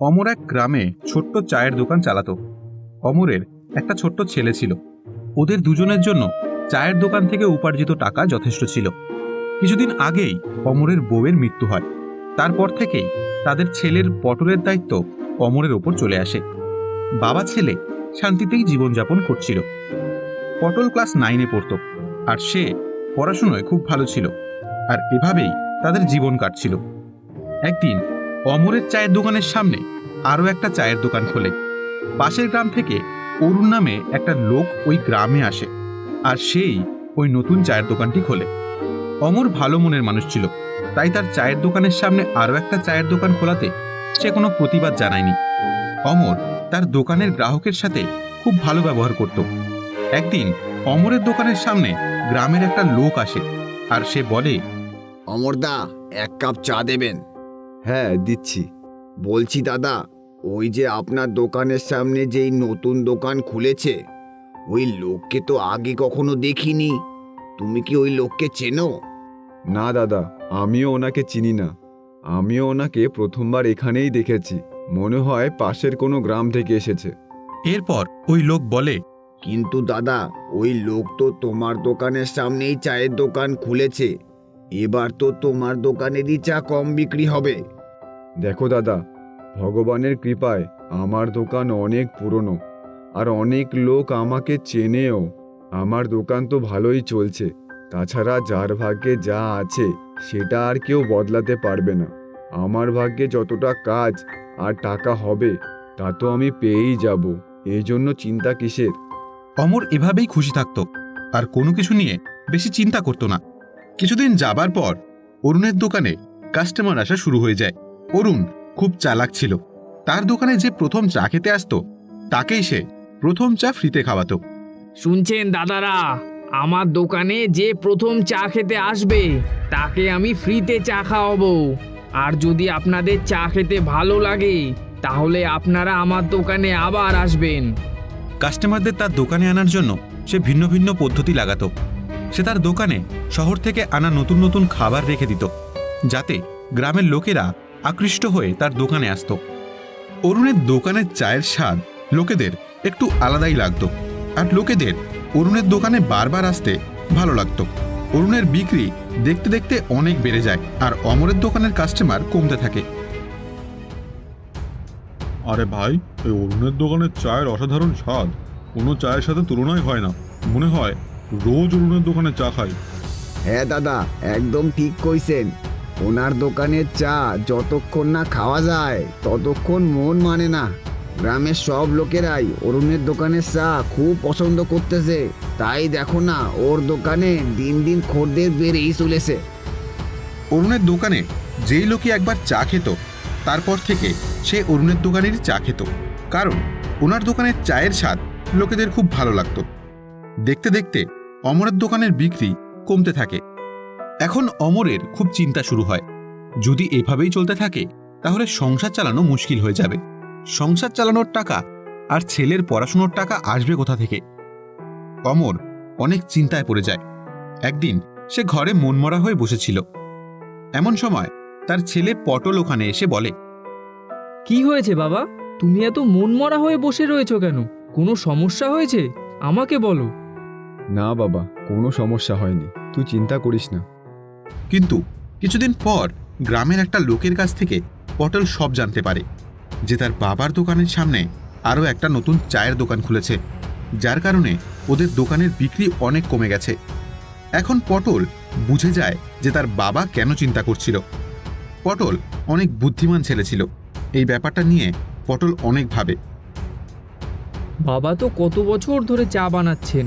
অমর এক গ্রামে ছোট্ট চায়ের দোকান চালাতো। অমরের একটা ছোট্ট ছেলে ছিল। ওদের দুজনের জন্য চায়ের দোকান থেকে উপার্জিত টাকা যথেষ্ট ছিল। কিছুদিন আগেই অমরের বউয়ের মৃত্যু হয়। তারপর থেকেই তাদের ছেলের পটলের দায়িত্ব অমরের ওপর চলে আসে। বাবা ছেলে শান্তিতেই জীবনযাপন করছিল। পটল ক্লাস নাইনে পড়তো আর সে পড়াশুনোয় খুব ভালো ছিল। আর এভাবেই তাদের জীবন কাটছিল। একদিন অমরের চায়ের দোকানের সামনে আরও একটা চায়ের দোকান খোলে। পাশের গ্রাম থেকে অরুণ নামে একটা লোক ওই গ্রামে আসে আর সেই ওই নতুন চায়ের দোকানটি খোলে। অমর ভালো মনের মানুষ ছিল, তাই তার চায়ের দোকানের সামনে আরও একটা চায়ের দোকান খোলাতে সে কোনো প্রতিবাদ জানায়নি। অমর তার দোকানের গ্রাহকের সাথে খুব ভালো ব্যবহার করত। একদিন অমরের দোকানের সামনে গ্রামের একটা লোক আসে আর সে বলে, অমরদা, এক কাপ চা দেবেন। হ্যাঁ দিচ্ছি। বলছি দাদা ওই যে আপনার দোকানের সামনে যেই নতুন দোকান খুলেছে ওই লোককে তো আগে কখনো দেখিনি। তুমি কি ওই লোককে চেনো? না দাদা আমিও ওনাকে চিনি না। আমিও ওনাকে প্রথমবার এখানেই দেখেছি। মনে হয় পাশের কোনো গ্রাম থেকে এসেছে। এরপর ওই লোক বলে কিন্তু দাদা ওই লোক তো তোমার দোকানের সামনেই চায়ের দোকান খুলেছে। এবার তো তোমার দোকানেরই চা কম বিক্রি হবে। দেখো দাদা, ভগবানের কৃপায় আমার দোকান অনেক পুরনো, আর অনেক লোক আমাকে চেনেও। আমার দোকান তো ভালোই চলছে, তাছাড়া যার ভাগ্যে যা আছে, সেটা আর কেউ বদলাতে পারবে না। আমার ভাগ্যে যতটা কাজ আর টাকা হবে, তা তো আমি পেয়েই যাব, এই জন্য চিন্তা কিসের? অমর এভাবেই খুশি থাকত, আর কোনো কিছু নিয়ে বেশি চিন্তা করতো না। কিছুদিন যাবার পর অরুণের দোকানে কাস্টমার আসা শুরু হয়ে যায়। অরুণ খুব চালাক ছিল। তার দোকানে যে প্রথম চা খেতে আসতো তাকেই সে প্রথম চা ফ্রিতে খাওয়াতো। শুনছেন দাদারা আমার দোকানে যে প্রথম চা খেতে আসবে তাকে আমি ফ্রিতে চা খাওয়াবো। আর যদি আপনাদের চা খেতে ভালো লাগে তাহলে আপনারা আমার দোকানে আবার আসবেন। কাস্টমারদের তার দোকানে আনার জন্য সে ভিন্ন ভিন্ন পদ্ধতি লাগাতো। সে তার দোকানে শহর থেকে আনা নতুন নতুন খাবার রেখে দিত যাতে গ্রামের লোকেরা আকৃষ্ট হয়ে তার দোকানে আসতো। অরুণের দোকানের চায়ের স্বাদ লোকেদের একটু আলাদাই লাগতো আর লোকেদের অরুণের দোকানে বারবার আসতে ভালো লাগতো। অরুণের বিক্রি দেখতে দেখতে অনেক বেড়ে যায় আর অমরের দোকানের কাস্টমার কমতে থাকে। আরে ভাই এই অরুণের দোকানের চায়ের অসাধারণ স্বাদ কোনো চায়ের সাথে তুলনাই হয় না। মনে হয় রোজ অরুণের দোকানে চা খাই হ্যাঁ দাদা একদম ঠিক কইছেন। ওনার দোকানের চা যতক্ষণ না খাওয়া যায়, ততক্ষণ মন মানে না। গ্রামের সব লোকেরাই অরুণের দোকানের চা খুব পছন্দ করতেছে। তাই দেখো না, ওর দোকানে দিন দিন খদ্দের বেড়েই চলেছে। অরুণের দোকানে যেই লোকই একবার চা খেত, তারপর থেকে সে অরুণের দোকানেরই চা খেত। কারণ ওনার দোকানের চায়ের স্বাদ লোকেদের খুব ভালো লাগতো। দেখতে দেখতে অমরের দোকানের বিক্রি কমতে থাকে। এখন অমরের খুব চিন্তা শুরু হয়। যদি এভাবেই চলতে থাকে তাহলে সংসার চালানো মুশকিল হয়ে যাবে। সংসার চালানোর টাকা আর ছেলের পড়াশুনোর টাকা আসবে কোথা থেকে? অমর অনেক চিন্তায় পড়ে যায়। একদিন সে ঘরে মনমরা হয়ে বসেছিল। এমন সময় তার ছেলে পটল ওখানে এসে বলে কি হয়েছে বাবা? তুমি এত মনমরা হয়ে বসে রয়েছো কেন? কোনো সমস্যা হয়েছে? আমাকে বলো। না বাবা কোনো সমস্যা হয়নি। তুই চিন্তা করিস না। কিন্তু কিছুদিন পর গ্রামের একটা লোকের কাছ থেকে পটল সব জানতে পারে, যে তার বাবার দোকানের সামনে আরও একটা নতুন চায়ের দোকান খুলেছে, যার কারণে ওদের দোকানের বিক্রি অনেক কমে গেছে। এখন পটল বুঝে যায় যে তার বাবা কেন চিন্তা করছিল। পটল অনেক বুদ্ধিমান ছেলে ছিল, এই ব্যাপারটা নিয়ে পটল অনেক ভাবে। বাবা তো কত বছর ধরে চা বানাচ্ছেন,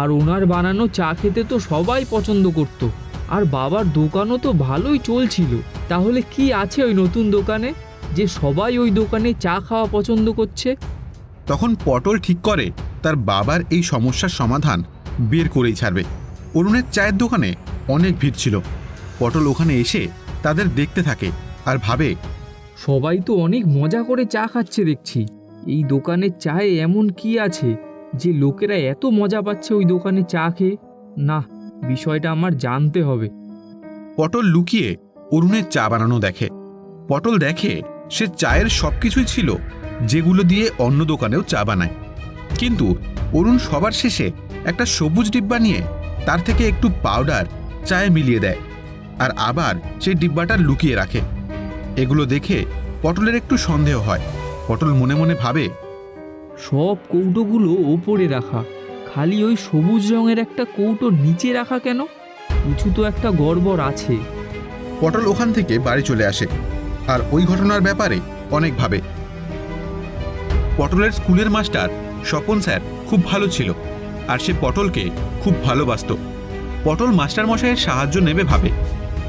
আর ওনার বানানো চা খেতে তো সবাই পছন্দ করত। আর বাবার দোকানও তো ভালোই চলছিল। তাহলে কি আছে ওই নতুন দোকানে? যে সবাই ওই দোকানে চা খাওয়া পছন্দ করছে? তখন পটল ঠিক করে তার বাবার এই সমস্যার সমাধান বের করেই ছাড়বে। অরুণের চায়ের দোকানে অনেক ভিড় ছিল। পটল ওখানে এসে তাদের দেখতে থাকে আর ভাবে সবাই তো অনেক মজা করে চা খাচ্ছে দেখছি। এই দোকানের চায়ে এমন কি আছে যে লোকেরা এত মজা পাচ্ছে ওই দোকানে চা খেয়ে? না বিষয়টা আমার জানতে হবে। পটল লুকিয়ে অরুণের চা বানানো দেখে। পটল দেখে সে চায়ের সব কিছুই ছিল যেগুলো দিয়ে অন্য দোকানেও চা বানায়। কিন্তু অরুণ সবার শেষে একটা সবুজ ডিব্বা নিয়ে তার থেকে একটু পাউডার চায়ে মিলিয়ে দেয় আর আবার সেই ডিব্বাটা লুকিয়ে রাখে। এগুলো দেখে পটলের একটু সন্দেহ হয়। পটল মনে মনে ভাবে সব কৌটোগুলো ওপরে রাখা। খালি ওই সবুজ রঙের একটা কৌটো নিচে রাখা কেন? কিছু তো একটা গড়বড় আছে। পটল ওখান থেকে বাড়ি চলে আসে আর ওই ঘটনার ব্যাপারে অনেক ভাবে। পটলের স্কুলের মাস্টার স্বপন স্যার খুব ভালো ছিল আর সে পটলকে খুব ভালোবাসতো। পটল মাস্টার মশাইয়ের সাহায্য নেবে ভাবে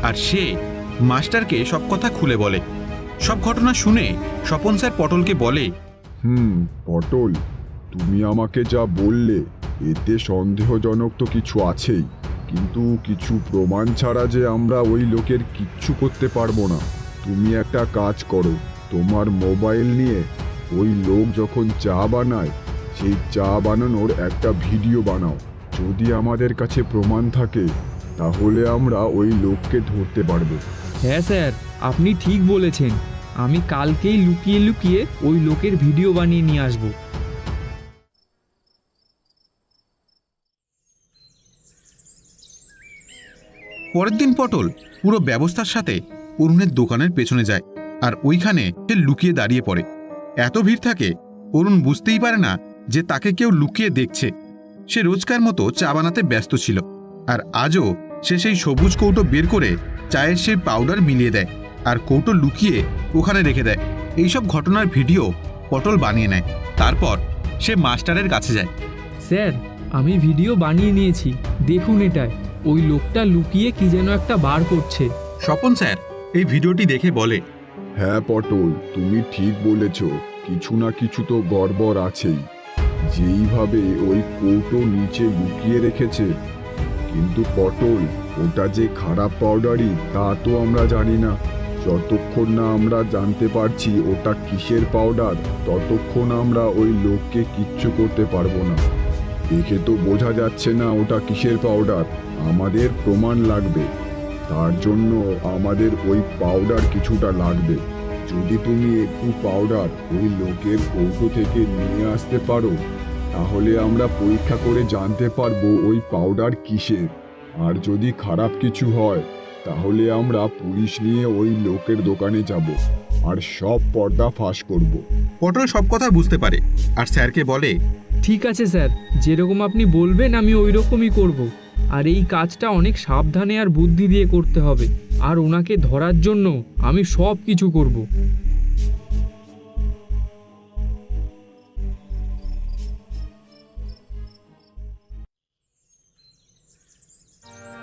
আর সে মাস্টারকে সব কথা খুলে বলে। সব ঘটনা শুনে স্বপন স্যার পটলকে বলে হুম পটল তুমি আমাকে যা বললে এতে সন্দেহজনক তো কিছু আছেই, কিন্তু কিছু প্রমাণ ছাড়া যে আমরা ওই লোকের কিচ্ছু করতে পারব না। তুমি একটা কাজ করো, তোমার মোবাইল নিয়ে ওই লোক যখন চা বানায়, সেই চা বানানোর একটা ভিডিও বানাও। যদি আমাদের কাছে প্রমাণ থাকে, তাহলে আমরা ওই লোককে ধরতে পারব। হ্যাঁ স্যার, আপনি ঠিক বলেছেন। আমি কালকেই লুকিয়ে লুকিয়ে ওই লোকের ভিডিও বানিয়ে নিয়ে আসব। পরের দিন পটল পুরো ব্যবস্থার সাথে অরুণের দোকানের পেছনে যায় আর ওইখানে সে লুকিয়ে দাঁড়িয়ে পড়ে। এত ভিড় থাকে, অরুণ বুঝতেই পারে না যে তাকে কেউ লুকিয়ে দেখছে। সে রোজকার মতো চা বানাতে ব্যস্ত ছিল আর আজও সে সেই সবুজ কৌটো বের করে চায়ের সেই পাউডার মিলিয়ে দেয় আর কৌটো লুকিয়ে ওখানে রেখে দেয়। এইসব ঘটনার ভিডিও পটল বানিয়ে নেয়। তারপর সে মাস্টারের কাছে যায়। স্যার, আমি ভিডিও বানিয়ে নিয়েছি। দেখুন এটায়। ওই লোকটা লুকিয়ে কি যেন একটা বার করছে। স্বপন স্যার এই ভিডিওটি দেখে বলে। হ্যাঁ পটল তুমি ঠিক বলেছ। কিছু না কিছু তো গড়বড় আছেই। যেইভাবে ওই কৌটো নিচে লুকিয়ে রেখেছে। কিন্তু পটল ওটা যে খারাপ পাউডারই তা তো আমরা জানি না। যতক্ষণ না আমরা জানতে পারছি ওটা কিসের পাউডার ততক্ষণ আমরা ওই লোককে কিচ্ছু করতে পারব না। দেখে তো বোঝা যাচ্ছে না ওটা কিসের পাউডার আমাদের প্রমাণ লাগবে। তার জন্য আমাদের ওই পাউডার কিছুটা লাগবে। যদি তুমি একটু পাউডার ওই লোকের কৌটো থেকে নিয়ে আসতে পারো, তাহলে আমরা পরীক্ষা করে জানতে পারব ওই পাউডার কিসের। আর যদি খারাপ কিছু হয়, তাহলে আমরা পুলিশ নিয়ে ওই লোকের দোকানে যাব। আর সব পর্দা ফাঁস করব। পটল সব কথা বুঝতে পারে। আর স্যারকে বলে ঠিক আছে স্যার যেরকম আপনি বলবেন আমি ওই রকমই করব। আর এই কাজটা অনেক সাবধানে আর বুদ্ধি দিয়ে করতে হবে। আর ওনাকে ধরার জন্য আমি সব কিছু করব।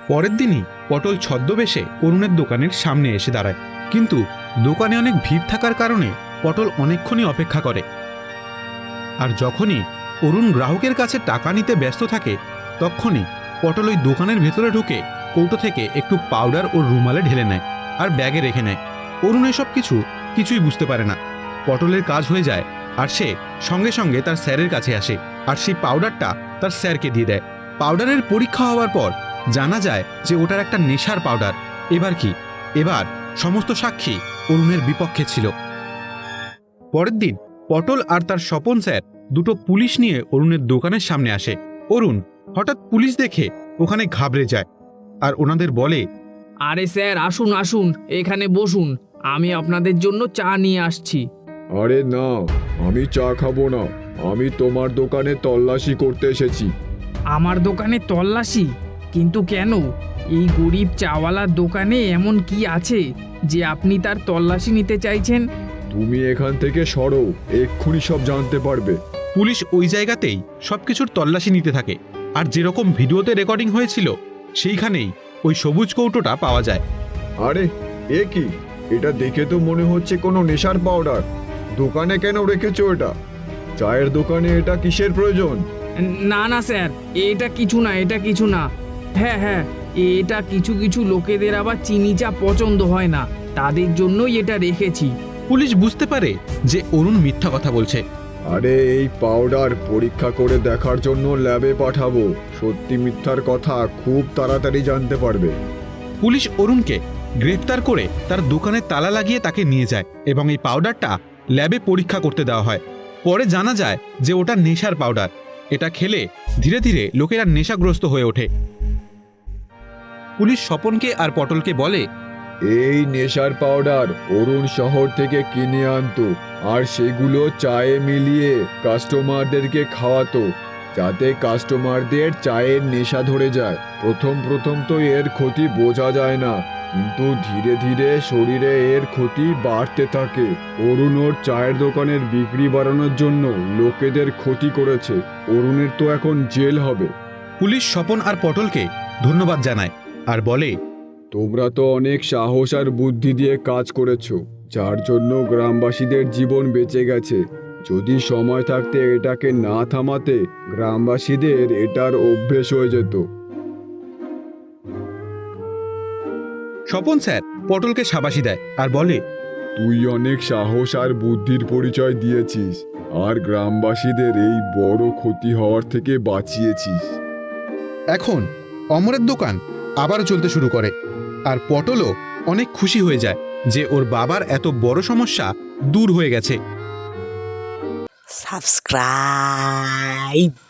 পরের দিনই পটল ছদ্মবেশে অরুণের দোকানের সামনে এসে দাঁড়ায়। কিন্তু দোকানে অনেক ভিড় থাকার কারণে পটল অনেকক্ষণই অপেক্ষা করে। আর যখনই অরুণ গ্রাহকের কাছে টাকা নিতে ব্যস্ত থাকে, তখনই পটল ওই দোকানের ভেতরে ঢুকে কৌটো থেকে একটু পাউডার ও রুমালে ঢেলে নেয় আর ব্যাগে রেখে নেয়। অরুণ এসব কিছু কিছুই বুঝতে পারে না। পটলের কাজ হয়ে যায় আর সে সঙ্গে সঙ্গে তার স্যারের কাছে আসে আর সেই পাউডারটা তার স্যারকে দিয়ে দেয়। পাউডারের পরীক্ষা হওয়ার পর জানা যায় যে ওটার একটা নেশার পাউডার। এবার কি? এবার সমস্ত সাক্ষী অরুণের বিপক্ষে ছিল। পরের দিন পটল আর তার স্বপন স্যার দুটো পুলিশ নিয়ে অরুণের দোকানের সামনে আসে। অরুণ হঠাৎ পুলিশ দেখে ওখানে ঘাবড়ে যায় আর ওনাদের বলে আরে স্যার আসুন আসুন এখানে বসুন আমি আপনাদের জন্য চা নিয়ে আসছি। আরে না আমি চা খাব না আমি তোমার দোকানে তল্লাশি করতে এসেছি। আমার দোকানে তল্লাশি? কিন্তু কেন? এই গরিব চাওয়ালার দোকানে এমন কি আছে যে আপনি তার তল্লাশি নিতে চাইছেন? তুমি এখান থেকে সরো এক্ষুনি সব জানতে পারবে। পুলিশ ওই জায়গাতেই সবকিছুর তল্লাশি নিতে থাকে। আর যেরকম ভিডিওতে রেকর্ডিং হয়েছিল সেইখানেই ওই সবুজ কৌটোটা পাওয়া যায়। আরে এ কি? এটা দেখে তো মনে হচ্ছে কোনো নেশার পাউডার। দোকানে কেন রেখেছো এটা? চায়ের দোকানে এটা কিসের প্রয়োজন? না না স্যার এটা কিছু না এটা কিছু না। হ্যাঁ হ্যাঁ। এটা কিছু কিছু লোকেদের আবার চিনি চা পছন্দ হয় না। তাদের জন্যই এটা রেখেছি। পুলিশ বুঝতে পারে যে অরুণ মিথ্যা কথা বলছে। আরে এই পাউডার পরীক্ষা করে দেখার জন্য ল্যাবে পাঠাবো। সত্যি মিথ্যার কথা খুব তাড়াতাড়ি জানতে পারবে। পুলিশ অরুণকে গ্রেপ্তার করে তার দোকানে তালা লাগিয়ে তাকে নিয়ে যায় এবং এই পাউডারটা ল্যাবে পরীক্ষা করতে দেওয়া হয়। পরে জানা যায় যে ওটা নেশার পাউডার এটা খেলে ধীরে ধীরে লোকেরা নেশাগ্রস্ত হয়ে ওঠে। পুলিশ স্বপনকে আর পটলকে বলে এই নেশার পাউডার অরুণ শহর থেকে কিনে আনতো আর সেগুলো চায়ে মিলিয়ে কাস্টমারদেরকে খাওয়াতো যাতে কাস্টমারদের চায়ের নেশা ধরে যায়। প্রথম প্রথম তো এর ক্ষতি বোঝা যায় না কিন্তু ধীরে ধীরে শরীরে এর ক্ষতি বাড়তে থাকে। অরুণ ওর চায়ের দোকানের বিক্রি বাড়ানোর জন্য লোকেদের ক্ষতি করেছে। অরুণের তো এখন জেল হবে। পুলিশ স্বপন আর পটলকে ধন্যবাদ জানায়। আর বলে তোমরা তো অনেক সাহস আর বুদ্ধি দিয়ে কাজ করেছ যার জন্য গ্রামবাসীদের জীবন বেঁচে গেছে। যদি সময় থাকতে এটাকে না থামাতে গ্রামবাসীদের এটার অভ্যেস হয়ে যেত। স্বপন স্যার পটলকে সাবাসি দেয় আর বলে তুই অনেক সাহস আর বুদ্ধির পরিচয় দিয়েছিস আর গ্রামবাসীদের এই বড় ক্ষতি হওয়ার থেকে বাঁচিয়েছিস। এখন অমরের দোকান আবার চলতে শুরু করে। আর পটলও অনেক খুশি হয়ে যায় যে ওর বাবার এত বড় সমস্যা দূর হয়ে গেছে। subscribe